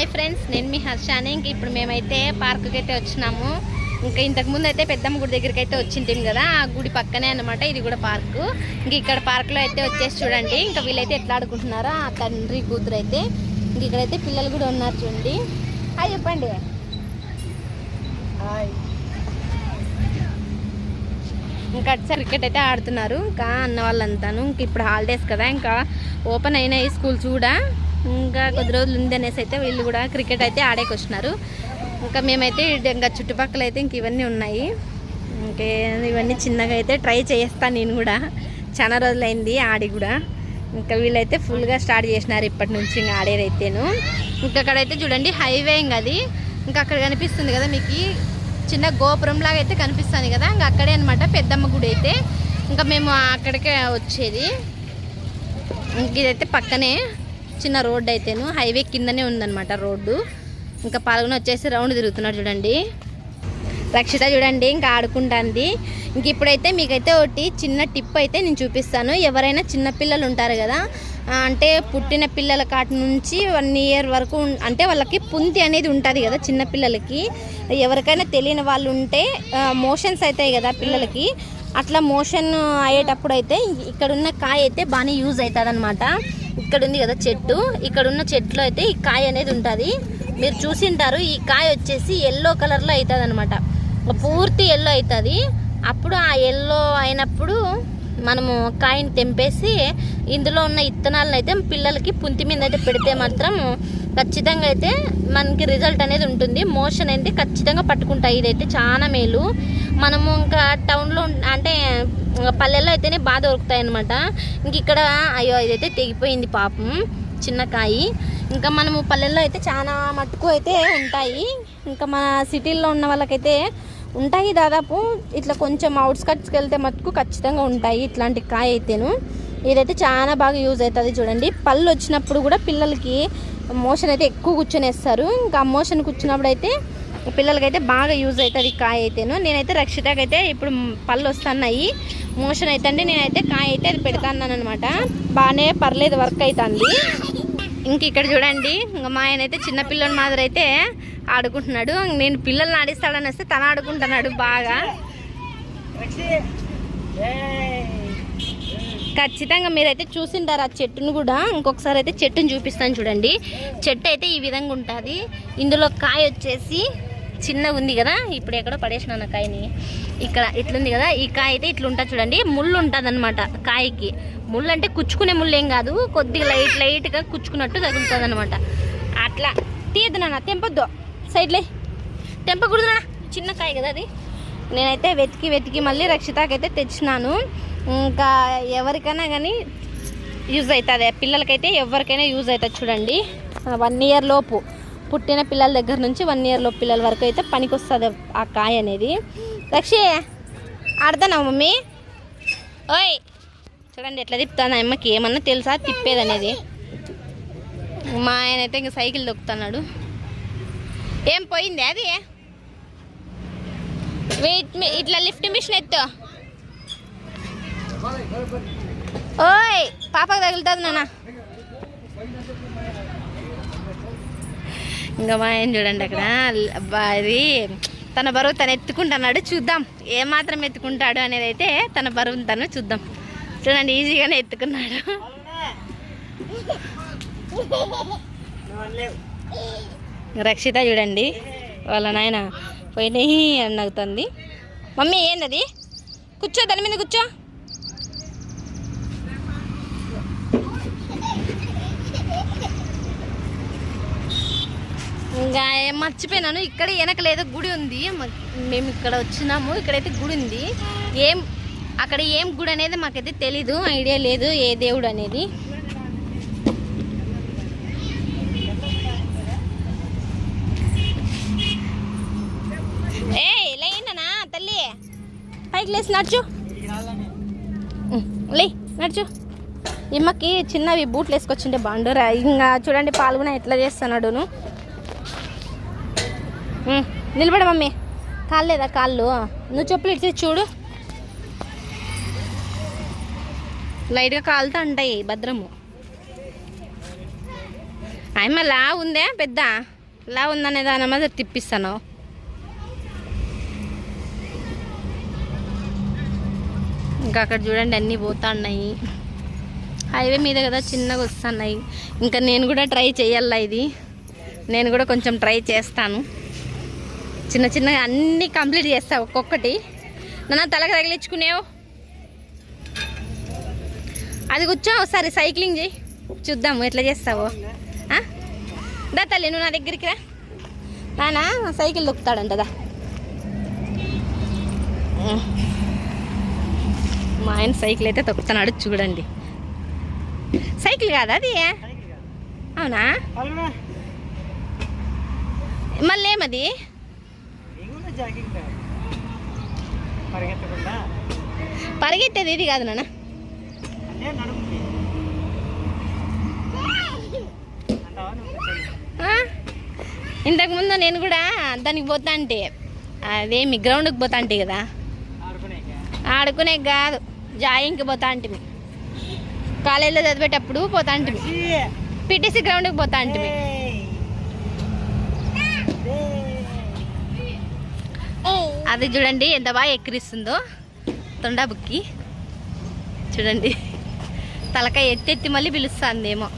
Hi friends నేను మీ హర్షాని. ఇంక ఇప్పుడు మేమైతే పార్కుకి అయితే వచ్చినాము. ఇంకా ఇంతకు ముందు అయితే పెద్దమ్మ గుడి దగ్గరికి అయితే వచ్చింటాం కదా ఆ గుడి పక్కనే అన్నమాట. ఇది కూడా పార్కు. ఇంక ఇక్కడ పార్కులో అయితే వచ్చేసి చూడండి ఇంకా వీళ్ళైతే ఎట్లా ఆడుకుంటున్నారో ఆ తండ్రి కూతురు అయితే. ఇంక ఇక్కడైతే పిల్లలు కూడా ఉన్నారు చూడండి. హాయ్ చెప్పండి. ఇంకా అటు క్రికెట్ అయితే ఆడుతున్నారు. ఇంకా అన్న వాళ్ళంతాను. ఇంక ఇప్పుడు హాలిడేస్ కదా ఇంకా ఓపెన్ అయినాయి స్కూల్స్ కూడా. ఇంకా కొద్ది రోజులు ఉంది అనేసి అయితే వీళ్ళు కూడా క్రికెట్ అయితే ఆడేకి వచ్చినారు. ఇంకా మేమైతే ఇంకా చుట్టుపక్కల అయితే ఇంక ఇవన్నీ ఉన్నాయి. ఇంకే ఇవన్నీ చిన్నగా అయితే ట్రై చేస్తాను నేను కూడా. చాలా రోజులైంది ఆడి కూడా. ఇంకా వీళ్ళైతే ఫుల్గా స్టార్ట్ చేసినారు ఇప్పటి నుంచి ఇంకా ఆడేదైతేను. ఇంకా అక్కడైతే చూడండి హైవే ఇంకా అది. ఇంకా అక్కడ కనిపిస్తుంది కదా మీకు చిన్న గోపురం లాగా అయితే కనిపిస్తుంది కదా. ఇంకా అక్కడే అనమాట పెద్దమ్మ గుడి అయితే. ఇంకా మేము అక్కడికే వచ్చేది. ఇంక ఇదైతే పక్కనే. చిన్న రోడ్డు అయితేను హైవే కిందనే ఉందన్నమాట రోడ్డు. ఇంకా పాల్గొని వచ్చేసి రౌండ్ తిరుగుతున్నాడు చూడండి. రక్షిత చూడండి ఇంకా ఆడుకుంటుంది. ఇంక ఇప్పుడైతే మీకైతే ఒకటి చిన్న టిప్ అయితే నేను చూపిస్తాను. ఎవరైనా చిన్న పిల్లలు ఉంటారు కదా అంటే పుట్టిన పిల్లల కాటి నుంచి వన్ ఇయర్ వరకు అంటే వాళ్ళకి పుంతి అనేది ఉంటుంది కదా చిన్న పిల్లలకి. ఎవరికైనా తెలియని వాళ్ళు ఉంటే మోషన్స్ అవుతాయి కదా పిల్లలకి. అట్లా మోషన్ అయ్యేటప్పుడు అయితే ఇక్కడ ఉన్న కాయ అయితే బాగానే యూజ్ అవుతుంది అనమాట ఇక్కడ ఉంది కదా చెట్టు. ఇక్కడ ఉన్న చెట్లో అయితే ఈ కాయ అనేది ఉంటుంది. మీరు చూసింటారు ఈ కాయ వచ్చేసి ఎల్లో కలర్లో అవుతుంది అనమాట పూర్తి ఎల్లో అవుతుంది అప్పుడు ఆ ఎల్లో అయినప్పుడు మనము కాయని తెంపేసి ఇందులో ఉన్న ఇత్తనాలను అయితే పిల్లలకి పుంతి మీద అయితే పెడితే మాత్రం ఖచ్చితంగా అయితే మనకి రిజల్ట్ అనేది ఉంటుంది. మోషన్ అయితే ఖచ్చితంగా పట్టుకుంటాయి. ఇదైతే చాలా మేలు. మనము ఇంకా టౌన్లో అంటే పల్లెల్లో అయితేనే బాగా దొరుకుతాయి అనమాట ఇంక ఇక్కడ అయ్యో ఇదైతే తెగిపోయింది పాపం. చిన్న కాయి. ఇంకా మనము పల్లెల్లో అయితే చాలా మట్టుకు అయితే ఉంటాయి. ఇంకా మన సిటీల్లో ఉన్న వాళ్ళకైతే ఉంటాయి దాదాపు. ఇట్లా కొంచెం అవుట్స్కట్స్కి వెళ్తే మటుకు ఖచ్చితంగా ఉంటాయి ఇట్లాంటి కాయ అయితేను ఇదైతే చాలా బాగా యూజ్ అవుతుంది చూడండి. పళ్ళు వచ్చినప్పుడు కూడా పిల్లలకి మోషన్ అయితే ఎక్కువ కూర్చొనేస్తారు. ఇంకా మోషన్ కూర్చున్నప్పుడు అయితే పిల్లలకైతే బాగా యూజ్ అవుతుంది కాయ అయితేను. నేనైతే రక్షితకి అయితే ఇప్పుడు పళ్ళు వస్తున్నాయి మోషన్ అయితే అండి నేనైతే కాయ అయితే అది పెడతాను అనమాట బాగానే పర్లేదు వర్క్ అవుతుంది ఇంక ఇక్కడ చూడండి ఇంకా మా ఆయన అయితే చిన్నపిల్లని మాదిరి అయితే ఆడుకుంటున్నాడు నేను పిల్లల్ని ఆడిస్తాడని వస్తే తను ఆడుకుంటున్నాడు బాగా. ఖచ్చితంగా మీరైతే చూసింటారు ఆ చెట్టును కూడా. ఇంకొకసారి అయితే చెట్టును చూపిస్తాను చూడండి. చెట్టు అయితే ఈ విధంగా ఉంటుంది. ఇందులో కాయ వచ్చేసి చిన్నగా ఉంది కదా. ఇప్పుడు ఎక్కడో పడేసినాను కాయని. ఇక్కడ ఇట్లుంది కదా. ఈ కాయ అయితే ఇట్లుంటుంది చూడండి. ముళ్ళు ఉంటుంది అనమాట కాయకి. ముళ్ళు అంటే కుచ్చుకునే ముళ్ళు ఏం కాదు. కొద్దిగా లైట్ లైట్గా కుచ్చుకున్నట్టు తగులుతుంది అనమాట అట్లా. తీయద్దు నాన్న తెంపొద్దు. సైడ్లే. తెంపకూడదు నాన్న. చిన్న కాయ కదా అది. నేనైతే వెతికి వెతికి మళ్ళీ రక్షితాకైతే తెచ్చినాను. ఇంకా ఎవరికైనా కానీ యూజ్ అవుతుంది. పిల్లలకైతే ఎవరికైనా యూజ్ అవుతుంది చూడండి. వన్ ఇయర్ లోపు పుట్టిన పిల్లల దగ్గర నుంచి వన్ ఇయర్ లోపు పిల్లల వరకు అయితే పనికి వస్తుంది ఆ కాయ అనేది. రక్షి ఆడతానా మమ్మీ? ఓయ్! చూడండి ఎట్లా తిప్పుతాను అమ్మకి. ఏమన్నా తెలుసా తిప్పేది అనేది? మా ఆయన అయితే ఇంకా సైకిల్ దొక్కుతున్నాడు. ఏం పోయింది అది? వెయిట్ ఇట్లా లిఫ్ట్ మిషన్ ఎత్తు. ఓయ్ పాపకు తగులుతుంది నాన్న. ఇంకా మా ఆయన చూడండి అక్కడ. అది తన బరువు తను ఎత్తుకుంటున్నాడు. చూద్దాం ఏ మాత్రం ఎత్తుకుంటాడు అనేది అయితే తన బరువును తను చూద్దాం. చూడండి ఈజీగానే ఎత్తుకున్నాడు. రక్షిత చూడండి వాళ్ళ నాయన పోయినాయి అని నవ్వుతుంది మమ్మీ ఏందది? కూర్చో దాని మీద కూర్చో. ఇంకా మర్చిపోయినాను. ఇక్కడ వెనక లేదో గుడి ఉంది. మేము ఇక్కడ వచ్చినాము. ఇక్కడైతే గుడి ఉంది. ఏం అక్కడ ఏం గుడి అనేది మాకైతే తెలీదు. ఐడియా లేదు ఏ దేవుడు అనేది. ఏ లేనా తల్లి? పైకి లేచి నడుచు. లే నడుచు. ఇమ్మకి చిన్నవి బూట్లు వేసుకొచ్చిండే బాగుండు ఇంకా చూడండి పాల్గొన ఎట్లా చేస్తున్నాడును. ఉం, నిలబడ మమ్మీ. కాలేదా కాళ్ళు? నువ్వు చెప్పులు ఇచ్చి చూడు. లైట్గా కాలుతూ ఉంటాయి భద్రము. ఆయమ్మ లా ఉందే? పెద్ద? లా ఉందనే దాని తిప్పిస్తాను? ఇంకా అక్కడ చూడండి అన్నీ పోతున్నాయి. హైవే మీద కదా చిన్నగా వస్తున్నాయి. ఇంకా నేను కూడా ట్రై చేయాలా ఇది? నేను కూడా కొంచెం ట్రై చేస్తాను. చిన్న చిన్నగా అన్నీ కంప్లీట్ చేస్తా ఒక్కొక్కటి. నన్ను తలకి తగిలించుకునేవు. అది కూర్చో ఒకసారి సైక్లింగ్ చేయి. చూద్దాము ఎట్లా చేస్తావో? దా తల్లి నువ్వు నా దగ్గరికి రా. నానా సైకిల్ దొక్కుతాడంటదా మా ఆయన సైకిల్ అయితే తొక్కుతున్నాడు చూడండి. సైకిల్ కాదా అది? అవునా? మళ్ళీ ఏమది జాగింగ్ పరిగెత్తకుండా. పరిగెత్తేది ఇది కాదు నాన్న? ఇంతకుముందు నేను కూడా దానికి పోతా అంటే అదేమి గ్రౌండ్కి పోతా అంటే కదా? ఆడుకునే కాదు జాయింగ్కి పోతా అంటే కాలేజీలో చదివేటప్పుడు పోతా అంటే! పిటిసి గ్రౌండ్కి పోతా అంటే అది చూడండి ఎంత బాగా ఎక్కిరిస్తుందో. తొండా బుక్కి. చూడండి. తలకాయ ఎత్తెత్తి మళ్ళీ పిలుస్తుందేమో.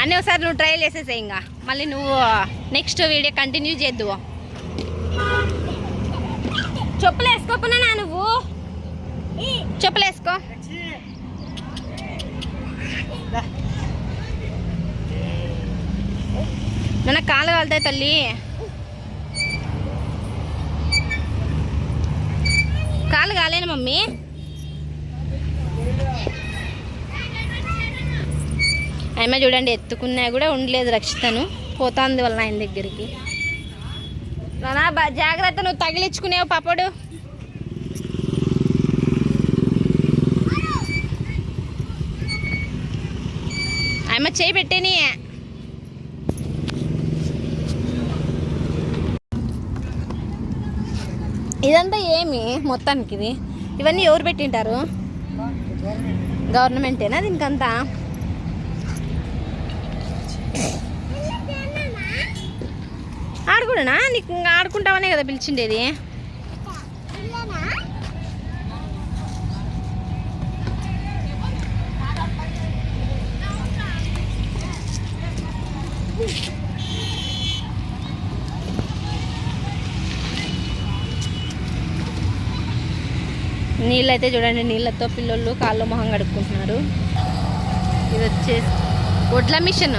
అన్నీ ఒకసారి నువ్వు ట్రయల్ చేసేసే ఇంకా. మళ్ళీ నువ్వు నెక్స్ట్ వీడియో కంటిన్యూ చేద్దువు చెప్పులు వేసుకోకున్నా నువ్వు. చెప్పులు వేసుకో ఛీ! దా. నన్న కాలు కాలుతాయి తల్లి కాలు కాలేను మమ్మీ ఆమె చూడండి ఎత్తుకున్నా కూడా ఉండలేదు రక్షితను పోతాంది వాళ్ళ ఆయన దగ్గరికి నానా బా జాగ్రత్త నువ్వు తగిలించుకునేవు పాపడు ఆమె చేయి పెట్టేని ఇదంతా ఏమి మొత్తానికి ఇది? ఇవన్నీ ఎవరు పెట్టింటారు? గవర్నమెంటేనా దీనికంతా? ఆడుకున్నా నీకు ఇంకా ఆడుకుంటావనే కదా పిలిచిండేది. నీళ్ళైతే చూడండి నీళ్ళతో పిల్లలు కాళ్ళు మొహం కడుక్కుంటున్నారు. ఇది వచ్చేసి వడ్ల మిషన్.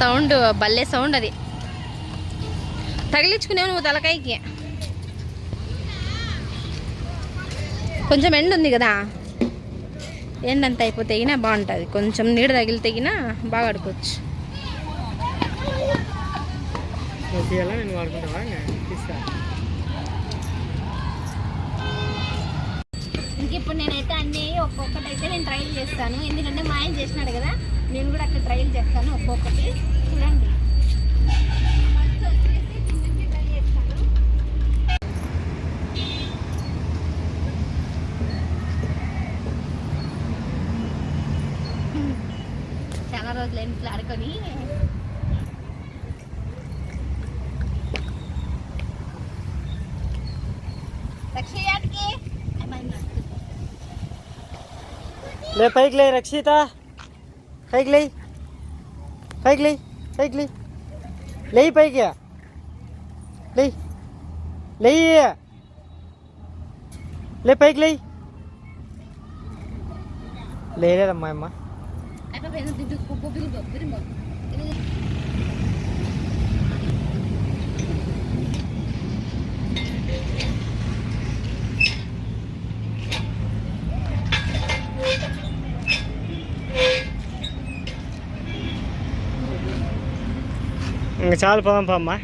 సౌండ్ భలే సౌండ్ అది. తగిలించుకునేవు నువ్వు తలకాయకి. కొంచెం ఎండ ఉంది కదా. ఎండ అంత అయిపోతే తెగినా బాగుంటుంది. కొంచెం నీడ తగిలి తెగినా బాగా ఆడుకోవచ్చు. ఇంకా? ఇప్పుడు నేనైతే అన్ని ఒక్కొక్కటి అయితే నేను ట్రైల్ చేస్తాను. ఎందుకంటే మా ఆయన చేసినాడు కదా నేను కూడా అక్కడ ట్రైల్ చేస్తాను ఒక్కొక్కటి. చూడండి. చాలా రోజులు ఇంట్లో ఆడుకొని. లే పైకి లే రక్షిత పైకి లే పైకి లే పైకి లే లే పైకి లే లే లే పైకి లే లేదమ్మా అమ్మ ఇంకా చాలు పోదాం పమ్మా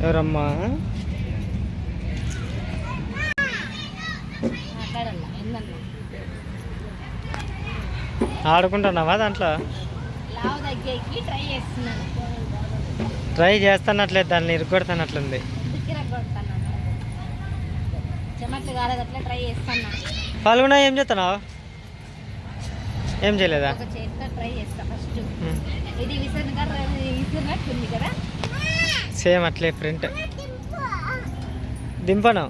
ఎవరమ్మా? ఆడుకుంటున్నావా దాంట్లో? ట్రై చేస్తున్నట్లేదు దాన్ని కాలేదట్లా ట్రై చేస్తాను పాల్గొన ఏం చేస్తున్నావు? ఏం చేయలేదా? సేమ్ అట్లే ప్రింట్. దింపను?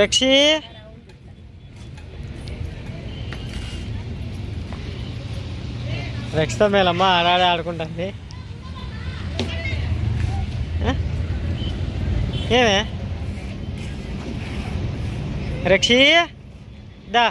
రక్షి? రక్షిత మేలమ్మ ఆడాడే ఆడుకుంటుంది? ఏమే? రక్షి దా